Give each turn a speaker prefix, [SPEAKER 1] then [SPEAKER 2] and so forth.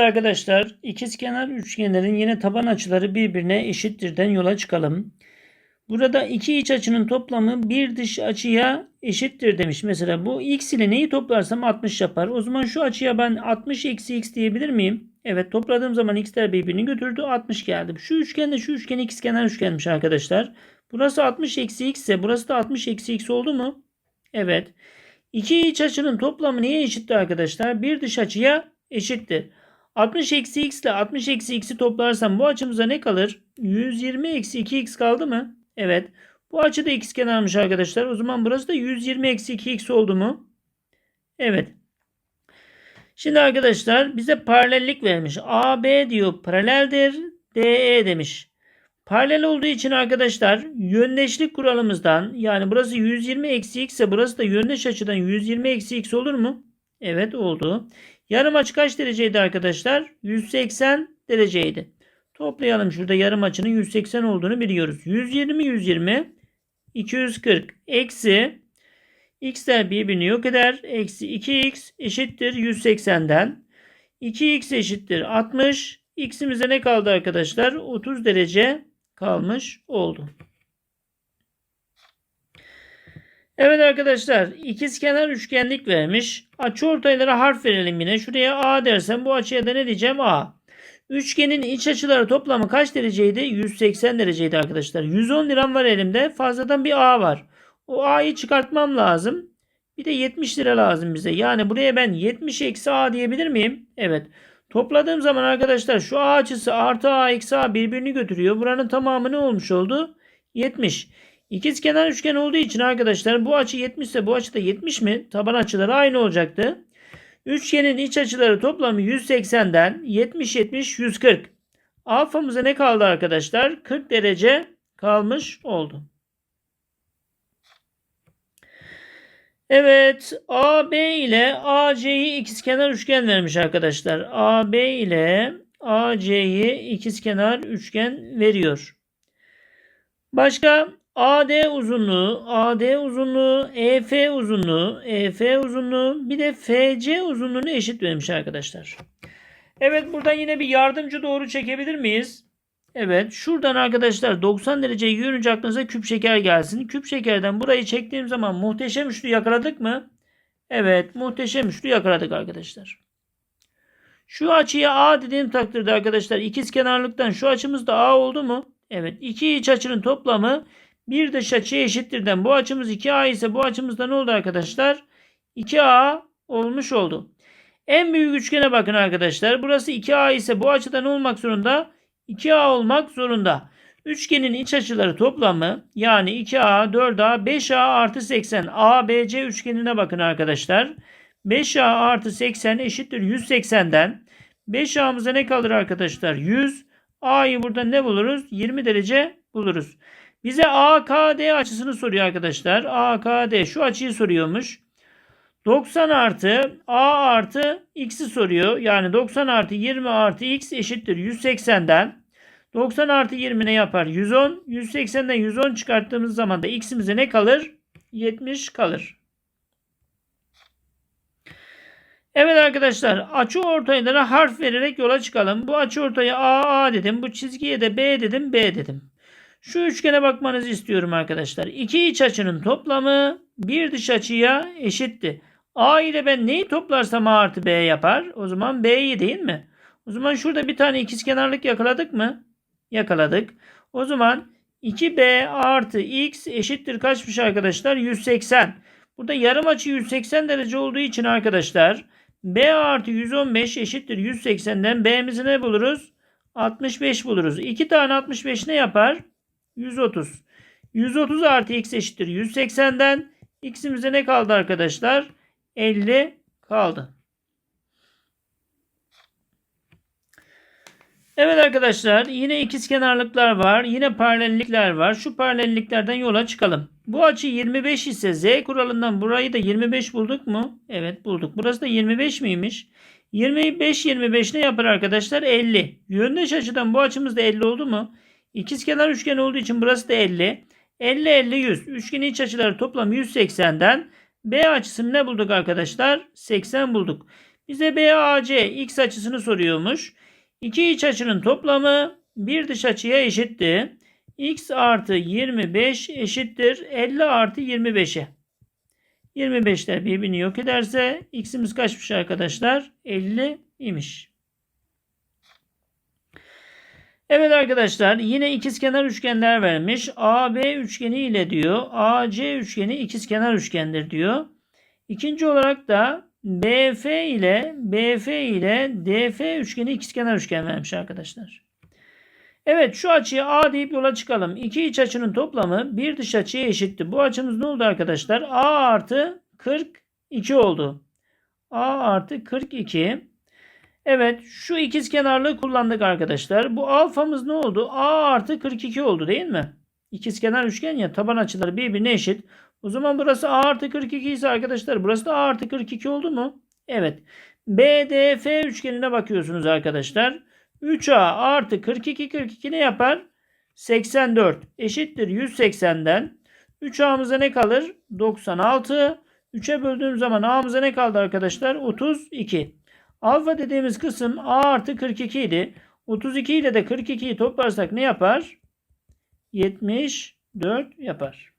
[SPEAKER 1] arkadaşlar ikizkenar üçgenlerin yine taban açıları birbirine eşittirden yola çıkalım. Burada iki iç açının toplamı bir dış açıya eşittir demiş. Mesela bu x ile neyi toplarsam 60 yapar. O zaman şu açıya ben 60 eksi x diyebilir miyim? Evet topladığım zaman x'ler birbirini götürdü 60 geldi. Şu üçgende şu üçgen ikizkenar üçgenmiş arkadaşlar. Burası 60 eksi x ise burası da 60 eksi x oldu mu? Evet. İki iç açının toplamı neye eşittir arkadaşlar? Bir dış açıya eşittir. 60 eksi x ile 60 eksi x'i toplarsam bu açımıza ne kalır? 120 eksi 2x kaldı mı? Evet. Bu açı da x kenarmış arkadaşlar. O zaman burası da 120 eksi 2x oldu mu? Evet. Şimdi arkadaşlar bize paralellik vermiş. AB diyor paraleldir. DE demiş. Paralel olduğu için arkadaşlar yöndeşlik kuralımızdan yani burası 120 eksi x ise burası da yöndeş açıdan 120 eksi x olur mu? Evet oldu. Yarım açı kaç dereceydi arkadaşlar? 180 dereceydi. Toplayalım şurada yarım açının 180 olduğunu biliyoruz. 120 120 240 eksi x'ler birbirini yok eder. Eksi 2x eşittir 180'den. 2x eşittir 60. X'imize ne kaldı arkadaşlar? 30 derece kalmış oldu. Evet arkadaşlar ikizkenar üçgenlik vermiş. Açı ortaylara harf verelim yine. Şuraya A dersem bu açıya da ne diyeceğim? A. Üçgenin iç açıları toplamı kaç dereceydi? 180 dereceydi arkadaşlar. 110 liram var elimde. Fazladan bir A var. O A'yı çıkartmam lazım. Bir de 70 lira lazım bize. Yani buraya ben 70 eksi A diyebilir miyim? Evet. Topladığım zaman arkadaşlar şu A açısı artı A eksi A birbirini götürüyor. Buranın tamamı ne olmuş oldu? 70. İkizkenar üçgen olduğu için arkadaşlar bu açı 70 ise bu açı da 70 mi? Taban açıları aynı olacaktı. Üçgenin iç açıları toplamı 180'den 70 70 140. Alfamıza ne kaldı arkadaşlar? 40 derece kalmış oldu. Evet AB ile AC'yi ikizkenar üçgen vermiş arkadaşlar. AB ile AC'yi ikizkenar üçgen veriyor. Başka AD uzunluğu, AD uzunluğu, EF uzunluğu, EF uzunluğu bir de FC uzunluğunu eşit vermiş arkadaşlar. Evet buradan yine bir yardımcı doğru çekebilir miyiz? Evet şuradan arkadaşlar 90 dereceyi görünce aklınıza küp şeker gelsin. Küp şekerden burayı çektiğim zaman muhteşem üçlü yakaladık mı? Evet muhteşem üçlü yakaladık arkadaşlar. Şu açıya A dediğim takdirde arkadaşlar ikiz kenarlıktan şu açımız da A oldu mu? Evet iki iç açının toplamı bir dış açıya eşittirden bu açımız 2A ise bu açımız da ne oldu arkadaşlar? 2A olmuş oldu. En büyük üçgene bakın arkadaşlar. Burası 2A ise bu açıda ne olmak zorunda? 2A olmak zorunda. Üçgenin iç açıları toplamı yani 2A, 4A, 5A artı 80. ABC üçgenine bakın arkadaşlar. 5A artı 80 eşittir 180'den. 5A'mıza ne kalır arkadaşlar? 100. A'yı burada ne buluruz? 20 derece buluruz. Bize AKD açısını soruyor arkadaşlar. AKD şu açıyı soruyormuş. 90 artı A artı X'i soruyor. Yani 90 artı 20 artı X eşittir 180'den. 90 artı 20 ne yapar? 110. 180'den 110 çıkarttığımız zaman da X'imize ne kalır? 70 kalır. Evet arkadaşlar açı ortaylara harf vererek yola çıkalım. Bu açı ortaya A, A dedim. Bu çizgiye de B dedim, B dedim. Şu üçgene bakmanızı istiyorum arkadaşlar. İki iç açının toplamı bir dış açıya eşitti. A ile ben neyi toplarsam A artı B yapar? O zaman B'yi değil mi? O zaman şurada bir tane ikizkenarlık yakaladık mı? Yakaladık. O zaman 2B artı X eşittir kaçmış arkadaşlar? 180. Burada yarım açı 180 derece olduğu için arkadaşlar B artı 115 eşittir 180'den B'mizi ne buluruz? 65 buluruz. 2 tane 65 ne yapar? 130. 130 artı x eşittir 180'den x'imize ne kaldı arkadaşlar? 50 kaldı. Evet arkadaşlar yine ikizkenarlıklar var. Yine paralellikler var. Şu paralelliklerden yola çıkalım. Bu açı 25 ise z kuralından burayı da 25 bulduk mu? Evet bulduk. Burası da 25 miymiş? 25 25 ne yapar arkadaşlar? 50. Yöndeş açıdan bu açımız da 50 oldu mu? İkizkenar üçgen olduğu için burası da 50. 50 50 100. Üçgenin iç açıları toplam 180'den B açısını ne bulduk arkadaşlar? 80 bulduk. Bize BAC x açısını soruyormuş. İki iç açının toplamı bir dış açıya eşitti. x artı 25 eşittir 50 artı 25'e. 25'ler birbirini yok ederse x'imiz kaçmış arkadaşlar? 50 imiş. Evet arkadaşlar yine ikizkenar üçgenler vermiş. AB üçgeni ile diyor AC üçgeni ikizkenar üçgendir diyor. İkinci olarak da BF ile BF ile DF üçgeni ikizkenar üçgen vermiş arkadaşlar. Evet şu açıya A deyip yola çıkalım. İki iç açının toplamı bir dış açıya eşitti. Bu açımız ne oldu arkadaşlar? A artı 42 oldu. A artı 42. Evet şu ikiz kenarlığı kullandık arkadaşlar. Bu alfamız ne oldu? A artı 42 oldu değil mi? İkiz kenar üçgen ya taban açıları birbirine eşit. O zaman burası A artı 42 ise arkadaşlar burası da A artı 42 oldu mu? Evet. BDF üçgenine bakıyorsunuz arkadaşlar. 3A artı 42 42 ne yapar? 84 eşittir 180'den. 3A'mıza ne kalır? 96. 3'e böldüğüm zaman A'mıza ne kaldı arkadaşlar? 32. Alfa dediğimiz kısım A artı 42 idi. 32 ile de 42'yi toplarsak ne yapar? 74 yapar.